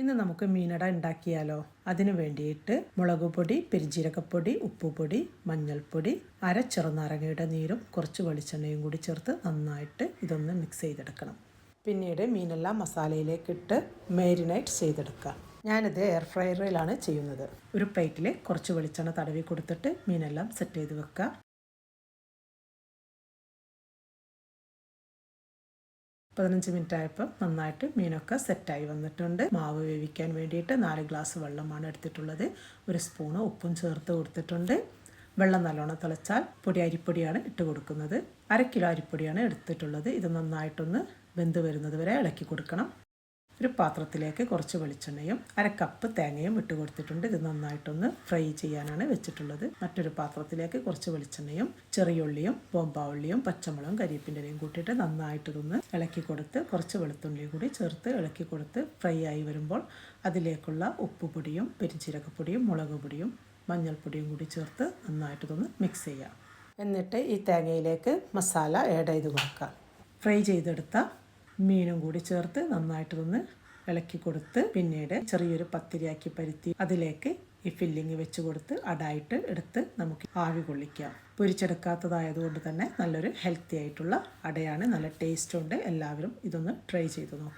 ഇന്ന് നമുക്ക് മീനട ഉണ്ടാക്കിയാലോ? അതിനു വേണ്ടിയിട്ട് മുളക് പൊടി പെരിഞ്ചീരകപ്പൊടി ഉപ്പുപൊടി മഞ്ഞൾപ്പൊടി അര ചെറുനാരങ്ങയുടെ നീരും കുറച്ച് വെളിച്ചെണ്ണയും കൂടി ചേർത്ത് നന്നായിട്ട് ഇതൊന്ന് മിക്സ് ചെയ്തെടുക്കണം. പിന്നീട് മീനെല്ലാം മസാലയിലേക്ക് ഇട്ട് മാരിനേറ്റ് ചെയ്തെടുക്കുക. ഞാനിത് എയർ ഫ്രയറിലാണ് ചെയ്യുന്നത്. ഒരു പ്ലേറ്റിൽ കുറച്ച് വെളിച്ചെണ്ണ തടവി കൊടുത്തിട്ട് മീനെല്ലാം സെറ്റ് ചെയ്ത് വെക്കുക. പതിനഞ്ച് മിനിറ്റ് ആയപ്പോൾ നന്നായിട്ട് മീനൊക്കെ സെറ്റായി വന്നിട്ടുണ്ട്. മാവ് വേവിക്കാൻ വേണ്ടിയിട്ട് നാല് ഗ്ലാസ് വെള്ളമാണ് എടുത്തിട്ടുള്ളത്. ഒരു സ്പൂണ് ഉപ്പും ചേർത്ത് കൊടുത്തിട്ടുണ്ട്. വെള്ളം നല്ലോണം തിളച്ചാൽ പൊടി അരിപ്പൊടിയാണ് ഇട്ട് കൊടുക്കുന്നത്. അര കിലോ അരിപ്പൊടിയാണ് എടുത്തിട്ടുള്ളത്. ഇത് നന്നായിട്ടൊന്ന് വെന്ത് വരുന്നത് വരെ ഇളക്കി കൊടുക്കണം. ഒരു പാത്രത്തിലേക്ക് കുറച്ച് വെളിച്ചെണ്ണയും അര കപ്പ് തേങ്ങയും ഇട്ട് കൊടുത്തിട്ടുണ്ട്. ഇത് നന്നായിട്ടൊന്ന് ഫ്രൈ ചെയ്യാനാണ് വെച്ചിട്ടുള്ളത്. മറ്റൊരു പാത്രത്തിലേക്ക് കുറച്ച് വെളിച്ചെണ്ണയും ചെറിയുള്ളിയും ബോംബാവുള്ളിയും പച്ചമുളകും കരിയപ്പിന്റെയും കൂട്ടിയിട്ട് നന്നായിട്ടൊന്ന് ഇളക്കി കൊടുത്ത് കുറച്ച് വെളുത്തുള്ളിയും കൂടി ചേർത്ത് ഇളക്കി കൊടുത്ത് ഫ്രൈ ആയി വരുമ്പോൾ അതിലേക്കുള്ള ഉപ്പുപൊടിയും പെരിഞ്ചീരകപ്പൊടിയും മുളക് പൊടിയും മഞ്ഞൾപ്പൊടിയും കൂടി ചേർത്ത് നന്നായിട്ടൊന്ന് മിക്സ് ചെയ്യാം. എന്നിട്ട് ഈ തേങ്ങയിലേക്ക് മസാല ആഡ് ചെയ്ത് കൊടുക്കുക ഫ്രൈ ചെയ്തെടുത്ത മീനും കൂടി ചേർത്ത് നന്നായിട്ടൊന്ന് ഇളക്കി കൊടുത്ത് പിന്നീട് ചെറിയൊരു പത്തിരിയാക്കി പരുത്തി അതിലേക്ക് ഈ ഫില്ലിങ് വെച്ച് കൊടുത്ത് അടായിട്ട് എടുത്ത് നമുക്ക് ആവി കൊള്ളിക്കാം. പൊരിച്ചെടുക്കാത്തതായതുകൊണ്ട് തന്നെ നല്ലൊരു ഹെൽത്തി ആയിട്ടുള്ള അടയാണ് നല്ല ടേസ്റ്റ് ഉണ്ട്. എല്ലാവരും ഇതൊന്ന് ട്രൈ ചെയ്ത് നോക്കാം.